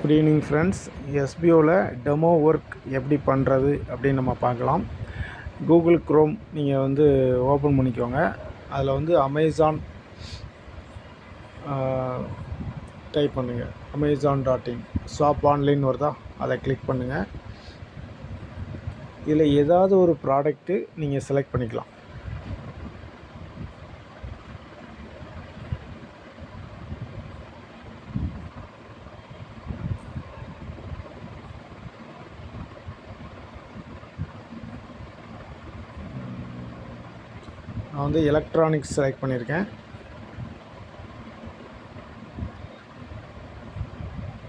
Good evening friends. எஸ்பிஓவில் demo work எப்படி பண்ணுறது அப்படின்னு நம்ம பார்க்கலாம். கூகுள் க்ரோம் நீங்கள் வந்து ஓப்பன் பண்ணிக்கோங்க. அதில் வந்து அமேசான் டைப் பண்ணுங்கள் Amazon dot in. Shop online வருதா? அதை கிளிக் பண்ணுங்கள் இதில் ஏதாவது ஒரு ப்ராடக்ட்டு நீங்கள் செலக்ட் பண்ணிக்கலாம். நான் வந்து எலக்ட்ரானிக்ஸ் செலக்ட் பண்ணியிருக்கேன்.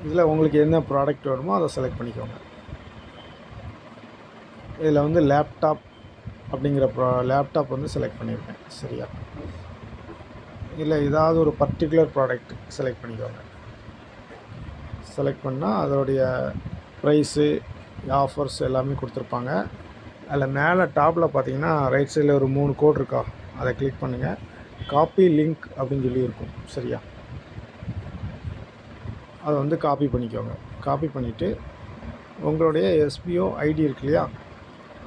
இதில் உங்களுக்கு என்ன ப்ராடக்ட் வேணுமோ அதை செலக்ட் பண்ணிக்கோங்க. இதில் வந்து லேப்டாப் அப்படிங்கிற ப்ரா லேப்டாப் வந்து செலக்ட் பண்ணியிருக்கேன் சரியா? இல்லை ஏதாவது ஒரு பர்டிகுலர் ப்ராடக்ட் செலக்ட் பண்ணிக்கோங்க. செலக்ட் பண்ணால் அதோடைய ப்ரைஸு ஆஃபர்ஸ் எல்லாமே கொடுத்துருப்பாங்க. அதில் மேலே டாப்பில் பார்த்தீங்கன்னா ரைட் சைடில் ஒரு மூணு கோட் இருக்கா? அதை கிளிக் பண்ணுங்கள் காப்பி லிங்க் அப்படின்னு சொல்லி இருக்கும் சரியா? அதை வந்து காப்பி பண்ணிக்கோங்க. காப்பி பண்ணிவிட்டு உங்களுடைய எஸ்பிஓ ஐடி இருக்கு இல்லையா?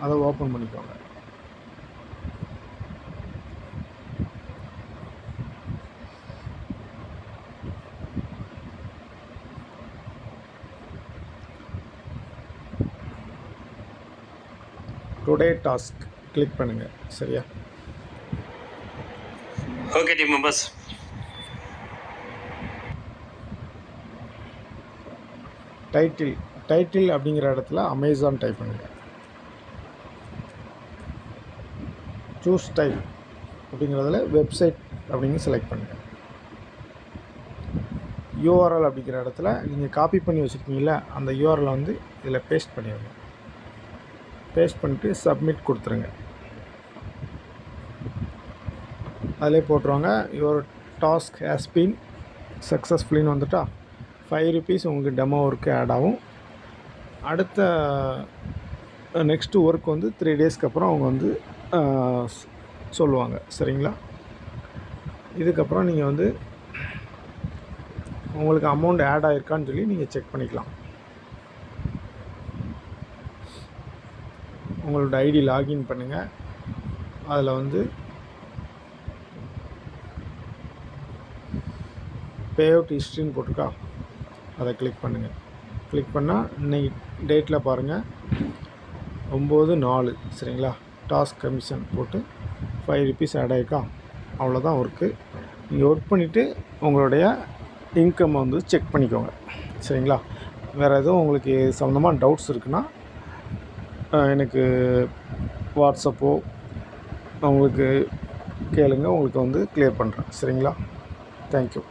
அதை ஓப்பன் பண்ணிக்கோங்க. டுடே டாஸ்க் கிளிக் பண்ணுங்கள் சரியா? Okay team members title title அப்படிங்கிற இடத்துல அமேசான் டைப் பண்ணுங்கள் சூஸ் டைப் அப்படிங்கிறதுல வெப்சைட் அப்படிங்க செலக்ட் பண்ணுங்கள் யூஆர்எல் அப்படிங்கிற இடத்துல நீங்கள் காப்பி பண்ணி வச்சுருக்கீங்கள அந்த யூஆர்எல் வந்து இதில் பேஸ்ட் பண்ணிடுங்க. பேஸ்ட் பண்ணிட்டு சப்மிட் கொடுத்துருங்க. அதிலே போட்டுருவாங்க. யுவர் டாஸ்க் ஹேஸ் பீன் சக்ஸஸ்ஃபுல்லின்னு வந்துட்டா ஃபைவ் ருபீஸ் உங்களுக்கு டெமோ ஒர்க்கு ஆட் ஆகும். அடுத்த நெக்ஸ்ட்டு ஒர்க் வந்து த்ரீ டேஸ்க்கு அப்புறம் அவங்க வந்து சொல்லுவாங்க. சரிங்களா? இதுக்கப்புறம் நீங்கள் வந்து உங்களுக்கு அமௌண்ட் ஆட் ஆகிருக்கான்னு சொல்லி நீங்கள் செக் பண்ணிக்கலாம். உங்களோட ஐடி லாகின் பண்ணுங்கள் அதில் வந்து பே அவுட் ஹிஸ்ட்ரின்னு போட்டிருக்கா? அதை கிளிக் பண்ணுங்கள் கிளிக் பண்ணால் இன்னைக்கு டேட்டில் பாருங்கள் ஒம்பது நாலு சரிங்களா? டாஸ்க் கமிஷன் போட்டு ஃபைவ் ருபீஸ் ஆட் ஆயிருக்கா? அவ்வளோதான் ஒர்க்கு நீங்கள் ஒர்க் பண்ணிவிட்டு உங்களுடைய இன்கம் வந்து செக் பண்ணிக்கோங்க. சரிங்களா? வேறு எதுவும் உங்களுக்கு சம்மந்தமாக டவுட்ஸ் இருக்குன்னா எனக்கு வாட்ஸ்அப்போ உங்களுக்கு கேளுங்கள் உங்களுக்கு வந்து க்ளியர் பண்ணுறேன் சரிங்களா? தேங்க்யூ